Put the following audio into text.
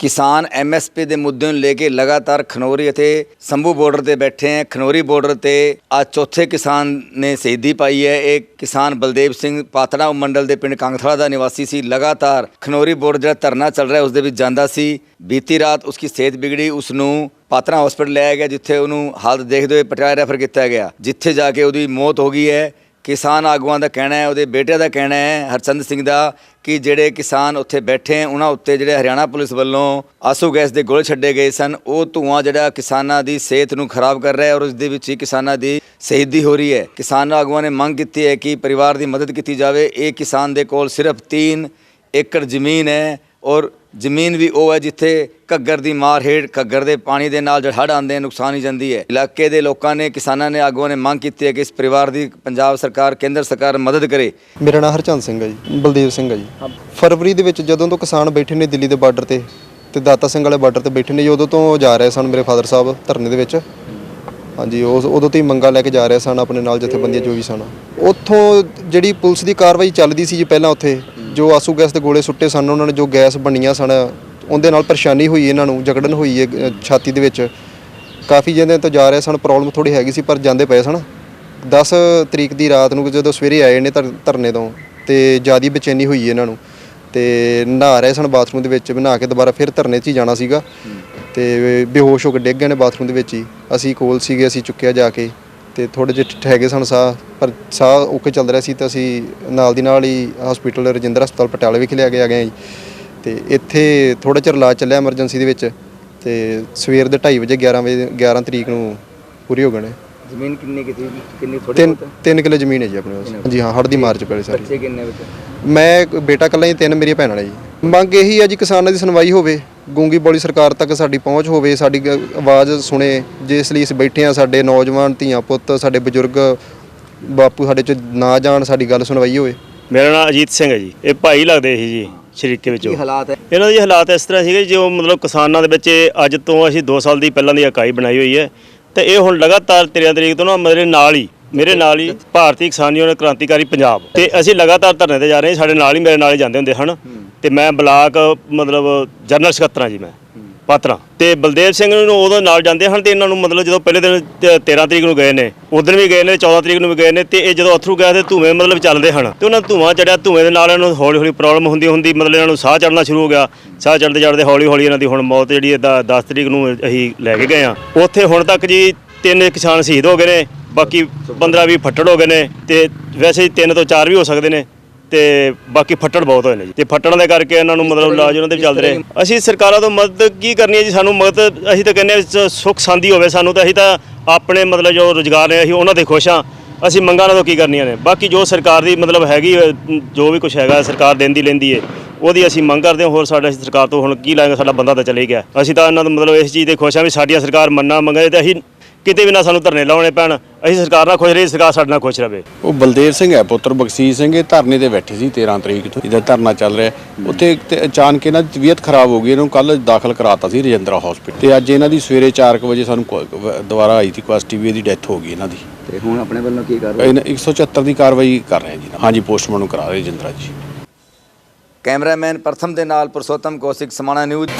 ਕਿਸਾਨ ਐਮਐਸਪੀ ਦੇ ਮੁੱਦੇ ਨੂੰ ਲੈ ਕੇ ਲਗਾਤਾਰ ਖਨੌਰੀ ਅਤੇ ਸੰਭੂ ਬਾਰਡਰ ਤੇ ਬੈਠੇ ਹੈ। ਖਨੌਰੀ ਬਾਰਡਰ ਤੇ ਅੱਜ ਚੌਥੇ ਕਿਸਾਨ ਨੇ ਸ਼ਹੀਦੀ ਪਾਈ ਹੈ। ਇਹ ਕਿਸਾਨ ਬਲਦੇਵ ਸਿੰਘ ਪਾਤੜਾ ਮੰਡਲ ਦੇ ਪਿੰਡ ਕੰਗਥਲਾ ਦਾ ਨਿਵਾਸੀ ਸੀ। ਲਗਾਤਾਰ ਖਨੌਰੀ ਬਾਰਡਰ ਜਿਹੜਾ ਧਰਨਾ ਚੱਲ ਰਿਹਾ, ਉਸ ਦੇ ਵਿੱਚ ਜਾਂਦਾ ਸੀ। ਬੀਤੀ ਰਾਤ ਉਸकी ਸਿਹਤ ਵਿਗੜੀ ਉਸ ਨੂੰ ਪਾਤੜਾ ਹਸਪੀਟਲ ਲਿਆਇਆ ਗਿਆ, ਜਿੱਥੇ ਉਹਨੂੰ ਹਾਲਤ ਦੇਖਦੇ ਹੋਏ ਪਟਿਆਲਾ ਰੈਫਰ ਕੀਤਾ ਗਿਆ, ਜਿੱਥੇ ਜਾ ਕੇ ਉਹਦੀ ਮੌਤ ਹੋ ਗਈ ਹੈ। ਕਿਸਾਨ ਆਗੂਆਂ ਦਾ ਕਹਿਣਾ ਹੈ, ਉਹਦੇ ਬੇਟੇ ਦਾ ਕਹਿਣਾ ਹੈ, ਹਰਚੰਦ ਸਿੰਘ ਦਾ, ਕਿ ਜਿਹੜੇ ਕਿਸਾਨ ਉੱਥੇ ਬੈਠੇ ਉਹਨਾਂ ਉੱਤੇ ਜਿਹੜੇ ਹਰਿਆਣਾ ਪੁਲਿਸ ਵੱਲੋਂ ਆਸੂ ਗੈਸ ਦੇ ਗੋਲੇ ਛੱਡੇ ਗਏ ਸਨ। ਉਹ ਧੂਆਂ ਜਿਹੜਾ ਕਿਸਾਨਾਂ ਦੀ ਸਿਹਤ ਨੂੰ ਖਰਾਬ ਕਰ ਰਿਹਾ ਹੈ ਔਰ ਉਸ ਦੇ ਵਿੱਚ ਹੀ ਕਿਸਾਨਾਂ ਦੀ ਸ਼ਹੀਦੀ ਹੋ ਰਹੀ ਹੈ। ਕਿਸਾਨ ਆਗੂਆਂ ਨੇ ਮੰਗ ਕੀਤੀ ਹੈ ਕਿ ਪਰਿਵਾਰ ਦੀ ਮਦਦ ਕੀਤੀ ਜਾਵੇ। ਇਹ ਕਿਸਾਨ ਦੇ ਕੋਲ ਸਿਰਫ 3 ਏਕੜ ਜ਼ਮੀਨ ਹੈ ਔਰ ਜ਼ਮੀਨ ਵੀ ਉਹ ਹੈ ਜਿੱਥੇ ਘੱਗਰ ਦੀ ਮਾਰ ਹੇਠ ਘੱਗਰ ਦੇ ਪਾਣੀ ਦੇ ਨਾਲ ਜਦ ਹੜ੍ਹ ਆਉਂਦੇ ਨੁਕਸਾਨ ਹੀ ਜਾਂਦੀ ਹੈ। ਇਲਾਕੇ ਦੇ ਲੋਕਾਂ ਨੇ ਕਿਸਾਨਾਂ ਨੇ ਆਗੂਆਂ ਨੇ ਮੰਗ ਕੀਤੀ ਹੈ ਕਿ ਇਸ ਪਰਿਵਾਰ ਦੀ ਪੰਜਾਬ ਸਰਕਾਰ ਕੇਂਦਰ ਸਰਕਾਰ ਮਦਦ ਕਰੇ। ਮੇਰਾ ਨਾਮ ਹਰਚੰਦ ਸਿੰਘ ਹੈ ਜੀ ਬਲਦੇਵ ਸਿੰਘ ਹੈ ਜੀ। ਫਰਵਰੀ ਦੇ ਵਿੱਚ ਜਦੋਂ ਤੋਂ ਕਿਸਾਨ ਬੈਠੇ ਨੇ ਦਿੱਲੀ ਦੇ ਬਾਰਡਰ ਤੇ ਤੇ ਦਾਤਾ ਸਿੰਘ ਵਾਲੇ ਬਾਰਡਰ ਤੇ ਬੈਠੇ ਨੇ ਜੀ, ਉਦੋਂ ਤੋਂ ਜਾ ਰਹੇ ਸਨ ਮੇਰੇ ਫਾਦਰ ਸਾਹਿਬ ਧਰਨੇ ਦੇ ਵਿੱਚ। ਹਾਂਜੀ ਉਸ ਉਦੋਂ ਤੋਂ ਹੀ ਮੰਗਾ ਲੈ ਕੇ ਜਾ ਰਹੇ ਸਨ ਆਪਣੇ ਨਾਲ ਜਥੇਬੰਦੀਆਂ ਜੋ ਵੀ ਸਨ। ਉੱਥੋਂ ਜਿਹੜੀ ਪੁਲਿਸ ਦੀ ਕਾਰਵਾਈ ਚੱਲਦੀ ਸੀ ਜੀ ਪਹਿਲਾਂ ਉੱਥੇ ਜੋ ਆਸੂ ਗੈਸ ਦੇ ਗੋਲੇ ਸੁੱਟੇ ਸਨ, ਉਹਨਾਂ ਨੇ ਜੋ ਗੈਸ ਬਣੀਆਂ ਸਨ, ਉਹਦੇ ਨਾਲ ਪਰੇਸ਼ਾਨੀ ਹੋਈ ਇਹਨਾਂ ਨੂੰ, ਜਕੜਨ ਹੋਈ ਹੈ ਛਾਤੀ ਦੇ ਵਿੱਚ। ਕਾਫੀ ਜਿਹਦੇ ਤੋਂ ਜਾ ਰਹੇ ਸਨ, ਪ੍ਰੋਬਲਮ ਥੋੜੀ ਹੈਗੀ ਸੀ, ਪਰ ਜਾਂਦੇ ਪਏ ਸਨ। 10 ਤਰੀਕ ਦੀ ਰਾਤ ਨੂੰ ਜਦੋਂ ਸਵੇਰੇ ਆਏ ਨੇ ਧਰ- ਧਰਨੇ ਤੋਂ, ਤੇ ਜਿਆਦੀ ਬੇਚੈਨੀ ਹੋਈ ਇਹਨਾਂ ਨੂੰ। ਤੇ ਨਹਾ ਰਹੇ ਸਨ ਬਾਥਰੂਮ ਦੇ ਵਿੱਚ, ਨਹਾ ਕੇ ਦੁਬਾਰਾ ਫਿਰ ਧਰਨੇ 'ਚ ਹੀ ਜਾਣਾ ਸੀਗਾ। ਤੇ ਬੇਹੋਸ਼ ਹੋ ਕੇ ਡਿੱਗ ਗਏ ਨੇ ਬਾਥਰੂਮ ਦੇ ਵਿੱਚ ਹੀ। ਅਸੀਂ ਕੋਲ ਸੀਗੇ, ਅਸੀਂ ਚੁੱਕਿਆ ਜਾ ਕੇ। ਤੇ ਥੋੜੇ ਜਿਹੇ ਠਹਿਗੇ ਸਨ ਸਾਹ ਪਰ ਸਾਹ ਓਕੇ ਚੱਲ ਰਿਹਾ ਸੀ ਤਾਂ ਅਸੀਂ ਨਾਲ ਦੀ ਨਾਲ ਹੀ ਹਸਪੀਟਲ ਰਜਿੰਦਰ ਹਸਪਤਾਲ ਪਟਿਆਲੇ ਵਿਖੇ ਲਿਆ ਕੇ ਆ ਗਏ ਜੀ। ਤੇ ਇੱਥੇ ਥੋੜਾ ਚਿਰ ਇਲਾਜ ਚੱਲਿਆ ਐਮਰਜੈਂਸੀ ਦੇ ਵਿੱਚ ਤੇ ਸਵੇਰ ਦੇ 2:30 ਵਜੇ 11 ਵਜੇ 11 ਤਰੀਕ ਨੂੰ ਪੂਰੀ ਹੋ ਗਏ ਨੇ। ਜ਼ਮੀਨ ਕਿੰਨੀ ਕਿਤੀ ਕਿੰਨੀ ਤਿੰਨ ਤਿੰਨ ਕਿੱਲੇ ਜ਼ਮੀਨ ਹੈ ਜੀ ਆਪਣੇ ਕੋਲ। ਜੀ ਹਾਂ ਹੜ ਦੀ ਮਾਰ ਚ ਪਏ ਸਾਰੀ। ਬੱਚੇ ਕਿੰਨੇ ਵਿੱਚ ਮੈਂ ਬੇਟਾ ਇਕੱਲਾ ਹੀ ਤਿੰਨ ਮੇਰੀਆਂ ਭੈਣਾਂ ਨੇ ਜੀ। ਮੰਗ ਇਹੀ ਹੈ ਜੀ ਕਿਸਾਨਾਂ ਦੀ ਸੁਣਵਾਈ ਹੋਵੇ ਗੂੰਗੀ ਬੋਲੀ ਸਰਕਾਰ ਤੱਕ ਸਾਡੀ ਪਹੁੰਚ ਹੋਵੇ ਸਾਡੀ ਗ- ਆਵਾਜ਼ ਸੁਣੇ ਜਿਸ ਲਈ ਅਸੀਂ ਬੈਠੇ ਆ ਸਾਡੇ ਨੌਜਵਾਨ ਧੀਆਂ ਪੁੱਤ ਸਾਡੇ ਬਜ਼ੁਰਗ ਬਾਪੂ ਸਾਡੇ ਚ ਨਾ ਜਾਣ ਸਾਡੀ ਗੱਲ ਸੁਣਵਾਈ ਹੋਵੇ। ਮੇਰਾ ਨਾਮ ਅਜੀਤ ਸਿੰਘ ਹੈ ਜੀ ਇਹ ਭਾਈ ਲੱਗਦੇ ਸੀ ਜੀ ਸ਼ਰੀਕੇ ਵਿੱਚੋਂ। ਹਾਲਾਤ ਹੈ? ਇਹਨਾਂ ਦੇ ਹਾਲਾਤ ਇਸ ਤਰ੍ਹਾਂ ਸੀਗੇ ਜੋ ਮਤਲਬ ਕਿਸਾਨਾਂ ਦੇ ਵਿੱਚ ਇਹ ਅੱਜ ਤੋਂ ਅਸੀਂ 2 ਸਾਲ ਦੀ ਪਹਿਲਾਂ ਦੀ ਇਕਾਈ ਬਣਾਈ ਹੋਈ ਹੈ ਤੇ ਇਹ ਹੁਣ ਲਗਾਤਾਰ 13 ਤਰੀਕ ਤੋਂ ਨਾ ਮੇਰੇ ਨਾਲ ਹੀ ਮੇਰੇ ਨਾਲ ਹੀ ਭਾਰਤੀ ਕਿਸਾਨ ਯੂਨੀਅਨ ਕ੍ਰਾਂਤੀਕਾਰੀ ਪੰਜਾਬ ਤੇ ਅਸੀਂ ਲਗਾਤਾਰ ਧਰਨੇ ਤੇ ਜਾ ਰਹੇ ਹਾਂ ਸਾਡੇ ਨਾਲ ਹੀ ਮੇਰੇ ਨਾਲ ਹੀ ਜਾਂਦੇ ਹੁੰਦੇ ਹਨ। ਤੇ ਮੈਂ ਬਲਾਕ, ਮਤਲਬ ਜਨਰਲ ਸਕੱਤਰ ਹਾਂ ਜੀ ਮੈਂ, ਪਾਤਰਾ। ਤੇ ਬਲਦੇਵ ਸਿੰਘ ਨੂੰ ਉਦੋਂ ਨਾਲ ਜਾਂਦੇ ਹਨ ਤੇ ਇਹਨਾਂ ਨੂੰ ਮਤਲਬ ਜਦੋਂ ਪਹਿਲੇ ਦਿਨ ਤੇ 13 ਤਰੀਕ ਨੂੰ ਗਏ ਨੇ ਉਦੋਂ ਵੀ ਗਏ ਨੇ 14 ਤਰੀਕ ਨੂੰ ਵੀ ਗਏ ਨੇ ਤੇ ਇਹ ਜਦੋਂ ਅਥਰੂ ਗਏ ਤੇ ਧੂਵੇਂ ਮਤਲਬ ਚੱਲਦੇ ਹਨ। ਤੇ ਉਹਨਾਂ ਨੂੰ ਧੂਆਂ ਚੜਿਆ ਧੂਵੇਂ ਦੇ ਨਾਲ ਇਹਨਾਂ ਨੂੰ ਹੌਲੀ ਹੌਲੀ ਪ੍ਰੋਬਲਮ ਹੁੰਦੀ ਹੁੰਦੀ ਮਤਲਬ ਇਹਨਾਂ ਨੂੰ ਸਾਹ ਚੜਨਾ ਸ਼ੁਰੂ ਹੋ ਗਿਆ। ਸਾਹ ਚੜਦੇ ਚੜਦੇ ਹੌਲੀ ਹੌਲੀ ਇਹਨਾਂ ਦੀ ਹੁਣ ਮੌਤ ਜਿਹੜੀ ਹੈ 10 ਤਰੀਕ ਨੂੰ ਅਸੀਂ ਲੈ ਕੇ ਗਏ ਆ ਉੱਥੇ ਹੁਣ ਤੱਕ ਜੀ ਤਿੰਨ ਕਿਸਾਨ ਸ਼ਹੀਦ ਹੋ ਗਏ ਨੇ, ਬਾਕੀ 15 20 ਫੱਟੜ ਹੋ ਗਏ ਨੇ ਤੇ ਵੈਸੇ ਹੀ ਤਿੰਨ ਤੋਂ ਚਾਰ ਵੀ ਹੋ ਸਕਦੇ ਨੇ। ਤੇ ਬਾਕੀ ਫੱਟੜ ਬਹੁਤ ਹੋਏ ਨੇ ਜੀ। ਤੇ ਫੱਟੜਾਂ ਦੇ ਕਰਕੇ ਇਹਨਾਂ ਨੂੰ ਮਤਲਬ ਇਲਾਜ ਉਹਨਾਂ ਦੇ ਵੀ ਚੱਲਦੇ ਰਹੇ ਅਸੀਂ ਸਰਕਾਰਾਂ ਤੋਂ ਮਦਦ ਕੀ ਕਰਨੀ ਹੈ ਜੀ? ਸਾਨੂੰ ਮਦਦ, ਅਸੀਂ ਤਾਂ ਕਹਿੰਦੇ ਹਾਂ ਸੁੱਖ ਸਾਂਦੀ ਹੋਵੇ ਸਾਨੂੰ ਤਾਂ। ਅਸੀਂ ਤਾਂ ਆਪਣੇ ਮਤਲਬ ਜੋ ਰੋਜ਼ਗਾਰ ਨੇ, ਅਸੀਂ ਉਹਨਾਂ ਦੇ ਖੁਸ਼ ਹਾਂ। ਅਸੀਂ ਮੰਗਾਂ ਨਾਲ ਕੀ ਕਰਨੀਆਂ ਨੇ? ਬਾਕੀ ਜੋ ਸਰਕਾਰ ਦੀ ਮਤਲਬ ਹੈਗੀ ਜੋ ਵੀ ਕੁਝ ਹੈਗਾ, ਸਰਕਾਰ ਦਿੰਦੀ ਲੈਂਦੀ ਏ, ਉਹਦੀ ਅਸੀਂ ਮੰਗ ਕਰਦੇ ਹਾਂ। ਹੋਰ ਸਾਡਾ ਸਰਕਾਰ ਤੋਂ ਹੁਣ ਕੀ ਲਾਂਗੇ ਸਾਡਾ ਬੰਦਾ ਤਾਂ ਚਲੇ ਗਿਆ। ਅਸੀਂ ਤਾਂ ਇਹਨਾਂ ਦਾ ਮਤਲਬ ਇਸ ਚੀਜ਼ 'ਤੇ ਖੁਸ਼ ਹਾਂ ਵੀ ਸਾਡੀਆਂ ਸਰਕਾਰ ਮੰਨਾ ਮੰਗੇ ਤੇ ਅਸੀਂ ਕਿਤੇ ਵੀ ਨਾ ਸਾਨੂੰ ਧਰਨੇ ਲਾਉਣੇ ਪੈਣ ਅਸੀਂ ਸਰਕਾਰ ਨਾਲ ਖੁਸ਼ ਰਹੀ ਸਰਕਾਰ ਸਾਡੇ ਨਾਲ ਖੁਸ਼ ਰਵੇ। ਉਹ ਬਲਦੇਵ ਸਿੰਘ ਹੈ ਪੁੱਤਰ ਬਖਸ਼ੀਸ਼ ਸਿੰਘ ਇਹ ਧਰਨੇ ਤੇ ਬੈਠੇ ਸੀ 13 ਤਰੀਕ ਤੋਂ ਇਹਦਾ ਧਰਨਾ ਚੱਲ ਰਿਹਾ। ਉੱਥੇ ਤੇ ਅਚਾਨਕ ਇਹਨਾਂ ਦੀ ਤਬੀਅਤ ਖਰਾਬ ਹੋ ਗਈ ਇਹਨੂੰ ਕੱਲ ਦਾਖਲ ਕਰਾਤਾ ਸੀ ਰਜਿੰਦਰਾ ਹਸਪੀਟਲ ਤੇ ਅੱਜ ਇਹਨਾਂ ਦੀ ਸਵੇਰੇ 4 ਵਜੇ ਸਾਨੂੰ ਕ- ਵ- ਦੁਬਾਰਾ ਆਈ ਸੀ ਕੁਐਸਟ ਟੀਵੀ ਦੀ ਡੈਥ ਹੋ ਗਈ ਇਹਨਾਂ ਦੀ। ਤੇ ਹੁਣ ਆਪਣੇ ਵੱਲੋਂ ਕੀ ਕਰ ਇਹਨਾਂ 174 ਦੀ ਕਾਰਵਾਈ ਕਰ ਰਹੇ ਹਾਂ ਜੀ ਹਾਂਜੀ ਪੋਸਟਮਾਰਟਮ ਕਰਾ ਰਹੇ ਰਜਿੰਦਰਾ ਜੀ। ਕੈਮਰਾਮੈਨ ਪ੍ਰਥਮ ਦੇ ਨਾਲ ਪੁਰਸ਼ੋਤਮ ਕੌਸ਼ਿਕ ਸਮਾਣਾ ਨਿਊਜ਼।